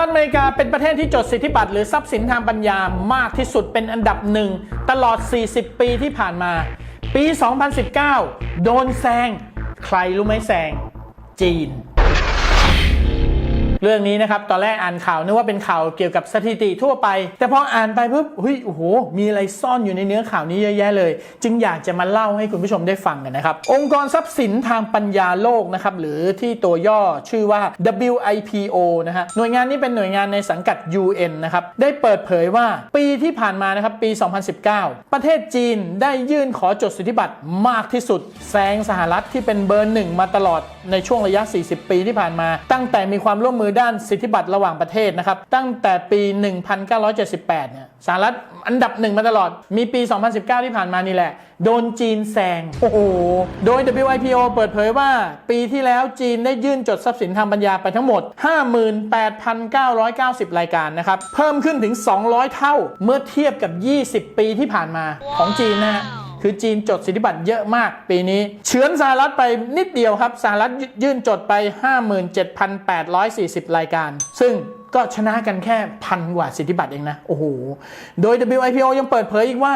รัฐอเมริกาเป็นประเทศที่จดสิทธิบัตรหรือทรัพย์สินทางปัญญามากที่สุดเป็นอันดับหนึ่งตลอด 40 ปีที่ผ่านมา ปี 2019 โดนแซง ใครรู้ไหมแซง จีน เรื่องนี้นะครับตอนแรกอ่านข่าวนึกว่าเป็นข่าวเกี่ยวกับสถิติทั่วไป แต่พออ่านไปปุ๊บเฮ้ยโอ้โหมีอะไรซ่อนอยู่ในเนื้อข่าวนี้เยอะแยะเลย จึงอยากจะมาเล่าให้คุณผู้ชมได้ฟังกันนะครับ องค์กรทรัพย์สินทางปัญญาโลกนะครับหรือที่ตัวย่อชื่อว่า WIPO นะฮะหน่วยงานนี้เป็นหน่วยงานในสังกัด UN นะครับได้เปิดเผยว่าปีที่ผ่านมานะครับปี 2019 ประเทศจีนได้ยื่นขอจดสิทธิบัตรมากที่สุดแซงสหรัฐที่เป็นเบอร์หนึ่งมาตลอดในช่วงระยะ 40 ปีที่ผ่านมา ตั้งแต่มีความร่วมมือด้านสิทธิบัตรระหว่างประเทศนะครับ ตั้งแต่ปี 1978 เนี่ยสหรัฐอันดับหนึ่งมาตลอด มีปี 2019 ที่ผ่านมานี่แหละ โดนจีนแซง โอ้โห โดย WIPO เปิดเผยว่า ปีที่แล้วจีนได้ยื่นจดทรัพย์สินทางปัญญาไปทั้งหมด 58,990 รายการนะครับ เพิ่มขึ้นถึง 200 เท่าเมื่อเทียบกับ 20 ปีที่ผ่านมาของจีนนะฮะ คือจีนจดสิทธิบัตรเยอะมากปีนี้เฉือนสหรัฐไปนิดเดียวครับสหรัฐยื่นจดไป 57,840 รายการ ซึ่ง ก็ชนะกันแค่พันกว่าสิทธิบัตรเองนะ โอ้โห โดย WIPO ยังเปิดเผยอีกว่า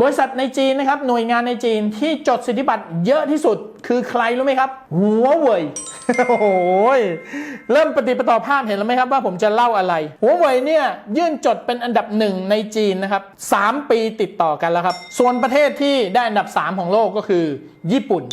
บริษัทในจีนนะครับ หน่วยงานในจีนที่จดสิทธิบัตรเยอะที่สุดคือใครรู้ไหมครับ หัวเว่ยโอ้โหเริ่มปฏิปต่อภาพเห็นแล้วไหมครับว่าผมจะเล่าอะไร หัวเว่ยเนี่ยยื่นจดเป็นอันดับหนึ่งในจีนนะครับ 3 ปีติดต่อกันแล้วครับ ส่วนประเทศที่ได้อันดับ 3 ของโลกก็คือ ญี่ปุ่น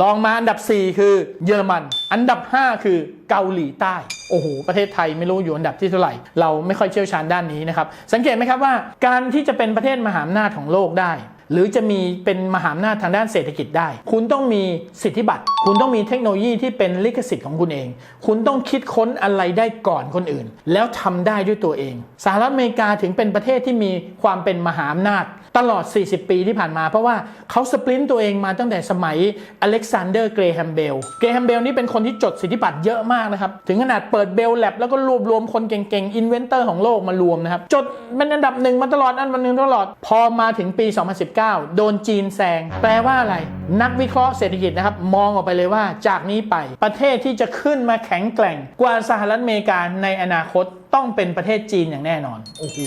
ลองมาอันดับ 4 คือเยอรมัน อันดับ 5 คือเกาหลีใต้ โอ้โห ประเทศไทยไม่รู้อยู่อันดับที่เท่าไหร่ เราไม่ค่อยเชี่ยวชาญด้านนี้นะครับ สังเกตไหมครับว่า การที่จะเป็นประเทศมหาอำนาจของโลกได้ หรือจะมีเป็นมหาอำนาจทางด้านเศรษฐกิจได้ คุณต้องมีสิทธิบัตร คุณต้องมีเทคโนโลยีที่เป็นลิขสิทธิ์ของคุณเอง คุณต้องคิดค้นอะไรได้ก่อนคนอื่น แล้วทำได้ด้วยตัวเอง สหรัฐอเมริกาถึงเป็นประเทศที่มีความเป็นมหาอำนาจตลอด 40 ปีที่ผ่านมา เพราะว่าเขาสปรินต์ตัวเองมาตั้งแต่สมัยอเล็กซานเดอร์เกรแฮมเบล เกรแฮมเบลนี่เป็นคนที่จดสิทธิบัตรเยอะมากนะครับ ถึงขนาดเปิดเบลแลบแล้วก็รวบรวมคนเก่งๆ อินเวนเตอร์ของโลกมารวมนะครับ จดเป็นอันดับหนึ่งมาตลอดอันวันหนึ่งตลอด พอมาถึงปี 2019โดนจีนแซง แปลว่าอะไร นักวิเคราะห์เศรษฐกิจนะครับ มองออกไปเลยว่าจากนี้ไป ประเทศที่จะขึ้นมาแข็งแกร่ง กว่าสหรัฐอเมริกาในอนาคตต้องเป็นประเทศจีนอย่างแน่นอน โอ้โห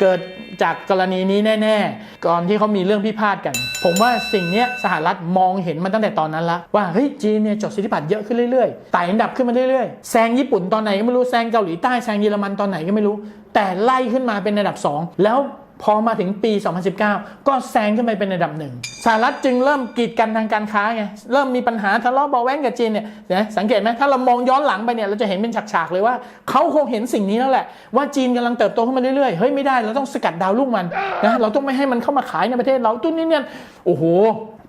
เกิดจากกรณีนี้แน่ ๆ ก่อนที่เขามีเรื่องพิพาทกัน ผมว่าสิ่งเนี้ยสหรัฐมองเห็นมาตั้งแต่ตอนนั้นละ ว่าเฮ้ยจีนเนี่ยจดสิทธิบัตรเยอะขึ้นเรื่อยๆไต่อันดับขึ้นมาเรื่อยๆแซงญี่ปุ่นตอนไหนก็ไม่รู้แซงเกาหลีใต้แซงเยอรมันตอนไหนก็ไม่รู้ แต่ไล่ขึ้นมาเป็นอันดับ 2 แล้ว พอมาถึงปี 2019 ก็แซงขึ้นไปเป็นอันดับหนึ่งสหรัฐจึงเริ่มกีดกันทางการค้าไงเริ่มมีปัญหาทะเลาะเบาแว้งกับจีนเนี่ยนะสังเกตไหมถ้าเรามองย้อนหลังไปเนี่ยเราจะเห็นเป็นฉากๆเลยว่าเขาคงเห็นสิ่งนี้แล้วแหละ ว่าจีนกำลังเติบโตขึ้นมาเรื่อยๆเฮ้ยไม่ได้เราต้องสกัดดาวลูกมันนะเราต้องไม่ให้มันเข้ามาขายในประเทศเราตุ้นนี่เนี่ยโอ้โห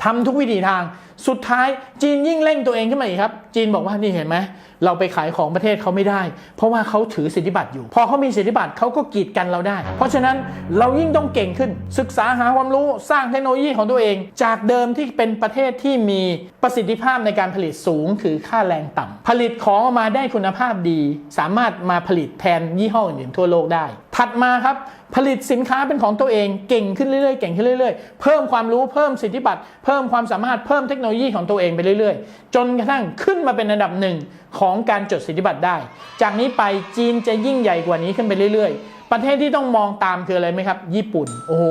ทำทุกวิถีทาง สุดท้ายจีนยิ่งเร่งตัวเองขึ้นมาอีกครับ จีนบอกว่านี่เห็นไหมเราไปขายของประเทศเขาไม่ได้ เพราะว่าเขาถือสิทธิบัตรอยู่ พอเขามีสิทธิบัตรเขาก็กีดกันเราได้ เพราะฉะนั้นเรายิ่งต้องเก่งขึ้น ศึกษาหาความรู้สร้างเทคโนโลยีของตัวเอง จากเดิมที่เป็นประเทศที่มีประสิทธิภาพในการผลิตสูงคือค่าแรงต่ำผลิตของออกมาได้คุณภาพดี สามารถมาผลิตแทนยี่ห้ออื่นๆทั่วโลกได้ถัดมาครับผลิตสินค้าเป็นของตัวเองเก่งขึ้นเรื่อยๆเก่งขึ้นเรื่อยๆ เพิ่มความรู้เพิ่มสิทธิบัตรเพิ่มความสามารถเพิ่มเทคโนโลยีของตัวเองไปเรื่อยๆ จนกระทั่งขึ้นมาเป็นอันดับหนึ่งของการจดสิทธิบัตรได้ จากนี้ไปจีนจะยิ่งใหญ่กว่านี้ขึ้นไปเรื่อยๆ ประเทศที่ต้องมองตามคืออะไรไหมครับ ญี่ปุ่น โอ้โห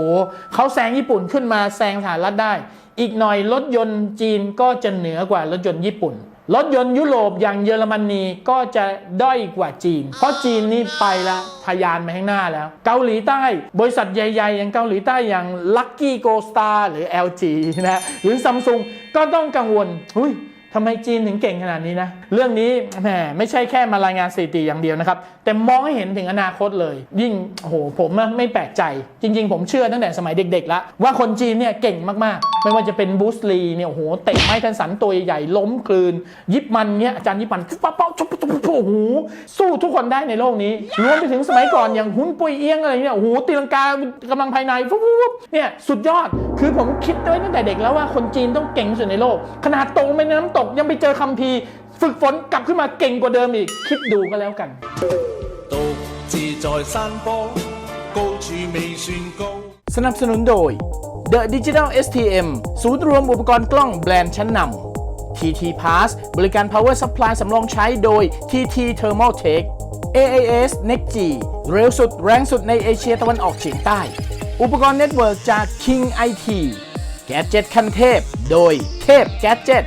เขาแซงญี่ปุ่นขึ้นมาแซงสหรัฐได้ อีกหน่อยรถยนต์จีนก็จะเหนือกว่ารถยนต์ญี่ปุ่น รถยนต์ยุโรปอย่างเยอรมนีก็จะด้อยกว่าจีน เพราะจีนนี่ไปละทะยานไปข้างหน้าแล้ว เกาหลีใต้ บริษัทใหญ่ ๆ อย่างเกาหลีใต้อย่าง Lucky Go Star หรือ LG นะหรือ Samsung ก็ต้องกังวลหุยทำไมจีนถึงเก่งขนาดนี้นะ เรื่องนี้แหมไม่ใช่แค่มารายงานสถิติอย่างเดียวนะครับ แต่มองให้เห็นถึงอนาคตเลย ยิ่งโอ้โหผมไม่แปลกใจ จริง ๆ ผมเชื่อตั้งแต่สมัยเด็กๆแล้วว่าคนจีนเนี่ยเก่งมากๆ ไม่ว่าจะเป็นบูสลีเนี่ยโอ้โหเตะไม้ทันสันตัวใหญ่ๆล้มกลืน ยิบมันเนี่ยอาจารย์ยิบมันปั๊บปั๊บชุบชุบโอ้โหสู้ทุกคนได้ในโลกนี้ รวมไปถึงสมัยก่อนอย่างหุ้นปุยเอียงอะไรเนี่ยโอ้โหตีลังกากำลังภายในฟุบฟุบเนี่ยสุดยอดคือผมคิดไว้ตั้งแต่เด็กแล้วว่าคนจีนต้องเก่งที่สุดในโลก ขนาดตรงไปในน้ำตกยังไปเจอคัมภีร์ ฝึกฝนกลับขึ้นมาเก่งกว่าเดิมอีก คิดดูก็แล้วกัน 独自在山坡，高处未算高。 สนับสนุนโดย The Digital STM ศูนย์รวมอุปกรณ์กล้องแบรนด์ชั้นนำ TT Pass บริการ Power Supply สำรองใช้โดย TT Thermal Tech AAS Next G เร็วสุดแรงสุดในเอเชียตะวันออกเฉียงใต้ อุปกรณ์เน็ตเวิร์กจาก King IT แกดเจ็ตคันเทพ โดยเทพแกดเจ็ต